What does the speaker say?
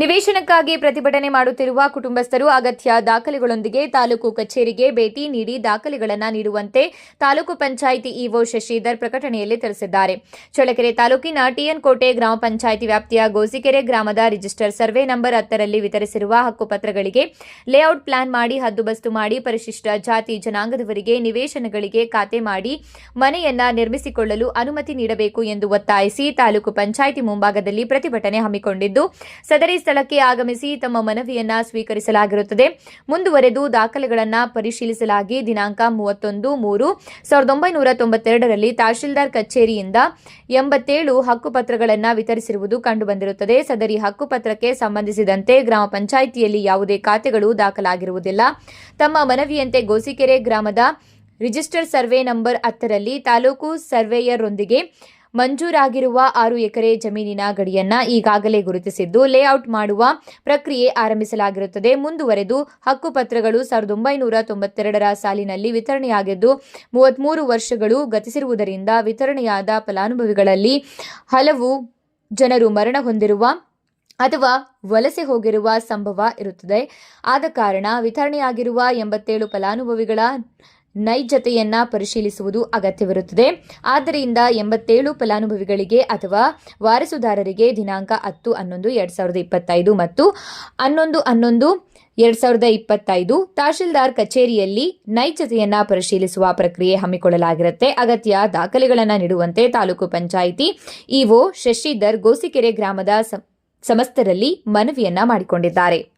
ನಿವೇಶನಕ್ಕಾಗಿ ಪ್ರತಿಭಟನೆ ಮಾಡುತ್ತಿರುವ ಕುಟುಂಬಸ್ಥರು ಅಗತ್ಯ ದಾಖಲೆಗಳೊಂದಿಗೆ ತಾಲೂಕು ಕಚೇರಿಗೆ ಭೇಟಿ ನೀಡಿ ದಾಖಲೆಗಳನ್ನು ನೀಡುವಂತೆ ತಾಲೂಕು ಪಂಚಾಯಿತಿ ಇಒ ಶಶಿಧರ್ ಪ್ರಕಟಣೆಯಲ್ಲಿ ತಿಳಿಸಿದ್ದಾರೆ. ಚಳ್ಳಕೆರೆ ತಾಲೂಕಿನ ಟಿಎನ್ ಕೋಟೆ ಗ್ರಾಮ ಪಂಚಾಯಿತಿ ವ್ಯಾಪ್ತಿಯ ಗೋಸಿಕೆರೆ ಗ್ರಾಮದ ರಿಜಿಸ್ಟರ್ ಸರ್ವೆ ನಂಬರ್ ಹತ್ತರಲ್ಲಿ ವಿತರಿಸಿರುವ ಹಕ್ಕುಪತ್ರಗಳಿಗೆ ಲೇಔಟ್ ಪ್ಲಾನ್ ಮಾಡಿ ಹದ್ದುಬಸ್ತು ಮಾಡಿ ಪರಿಶಿಷ್ಟ ಜಾತಿ ಜನಾಂಗದವರಿಗೆ ನಿವೇಶನಗಳಿಗೆ ಖಾತೆ ಮಾಡಿ ಮನೆಯನ್ನ ನಿರ್ಮಿಸಿಕೊಳ್ಳಲು ಅನುಮತಿ ನೀಡಬೇಕು ಎಂದು ಒತ್ತಾಯಿಸಿ ತಾಲೂಕು ಪಂಚಾಯಿತಿ ಮುಂಭಾಗದಲ್ಲಿ ಪ್ರತಿಭಟನೆ ಹಮ್ಮಿಕೊಂಡಿದ್ದು, ಸದರಿ ಸ್ಥಳಕ್ಕೆ ಆಗಮಿಸಿ ತಮ್ಮ ಮನವಿಯನ್ನ ಸ್ವೀಕರಿಸಲಾಗಿರುತ್ತದೆ. ಮುಂದುವರೆದು ದಾಖಲೆಗಳನ್ನು ಪರಿಶೀಲಿಸಲಾಗಿ ದಿನಾಂಕ ಮೂವತ್ತೊಂದು ಮೂರು ಸಾವಿರದ ಒಂಬೈನೂರ ತೊಂಬತ್ತೆರಡರಲ್ಲಿ ತಹಶೀಲ್ದಾರ್ ಕಚೇರಿಯಿಂದ ಎಂಬತ್ತೇಳು ಹಕ್ಕುಪತ್ರಗಳನ್ನು ವಿತರಿಸಿರುವುದು ಕಂಡುಬಂದಿರುತ್ತದೆ. ಸದರಿ ಹಕ್ಕುಪತ್ರಕ್ಕೆ ಸಂಬಂಧಿಸಿದಂತೆ ಗ್ರಾಮ ಪಂಚಾಯಿತಿಯಲ್ಲಿ ಯಾವುದೇ ಖಾತೆಗಳು ದಾಖಲಾಗಿರುವುದಿಲ್ಲ. ತಮ್ಮ ಮನವಿಯಂತೆ ಗೋಸಿಕೆರೆ ಗ್ರಾಮದ ರಿಜಿಸ್ಟರ್ ಸರ್ವೆ ನಂಬರ್ ಹತ್ತರಲ್ಲಿ ತಾಲೂಕು ಸರ್ವೇಯರ್ರೊಂದಿಗೆ ಮಂಜೂರಾಗಿರುವ ಆರು ಎಕರೆ ಜಮೀನಿನ ಗಡಿಯನ್ನ ಈಗಾಗಲೇ ಗುರುತಿಸಿದ್ದು, ಲೇಔಟ್ ಮಾಡುವ ಪ್ರಕ್ರಿಯೆ ಆರಂಭಿಸಲಾಗಿರುತ್ತದೆ. ಮುಂದುವರೆದು ಹಕ್ಕುಪತ್ರಗಳು ಸಾವಿರದ ಒಂಬೈನೂರ ತೊಂಬತ್ತೆರಡರ ಸಾಲಿನಲ್ಲಿ ವಿತರಣೆಯಾಗಿದ್ದು, ಮೂವತ್ಮೂರು ವರ್ಷಗಳು ಗತಿಸಿರುವುದರಿಂದ ವಿತರಣೆಯಾದ ಫಲಾನುಭವಿಗಳಲ್ಲಿ ಹಲವು ಜನರು ಮರಣ ಹೊಂದಿರುವ ಅಥವಾ ವಲಸೆ ಹೋಗಿರುವ ಸಂಭವ ಇರುತ್ತದೆ. ಆದ ಕಾರಣ ವಿತರಣೆಯಾಗಿರುವ ಎಂಬತ್ತೇಳು ಫಲಾನುಭವಿಗಳ ನೈಜತೆಯನ್ನ ಪರಿಶೀಲಿಸುವುದು ಅಗತ್ಯವಿರುತ್ತದೆ. ಆದ್ದರಿಂದ ಎಂಬತ್ತೇಳು ಫಲಾನುಭವಿಗಳಿಗೆ ಅಥವಾ ವಾರಸುದಾರರಿಗೆ ದಿನಾಂಕ ಹತ್ತು ಹನ್ನೊಂದು ಎರಡ್ ಸಾವಿರದ ಇಪ್ಪತ್ತೈದು ಮತ್ತು ಹನ್ನೊಂದು ಹನ್ನೊಂದು ಎರಡ್ ಸಾವಿರದ ಇಪ್ಪತ್ತೈದು ತಹಶೀಲ್ದಾರ್ ಕಚೇರಿಯಲ್ಲಿ ನೈಜತೆಯನ್ನ ಪರಿಶೀಲಿಸುವ ಪ್ರಕ್ರಿಯೆ ಹಮ್ಮಿಕೊಳ್ಳಲಾಗಿರುತ್ತೆ. ಅಗತ್ಯ ದಾಖಲೆಗಳನ್ನು ನೀಡುವಂತೆ ತಾಲೂಕು ಪಂಚಾಯಿತಿ ಇಒ ಶಶಿಧರ್ ಗೋಸಿಕೆರೆ ಗ್ರಾಮದ ಸಮಸ್ತರಲ್ಲಿ ಮನವಿಯನ್ನ ಮಾಡಿಕೊಂಡಿದ್ದಾರೆ.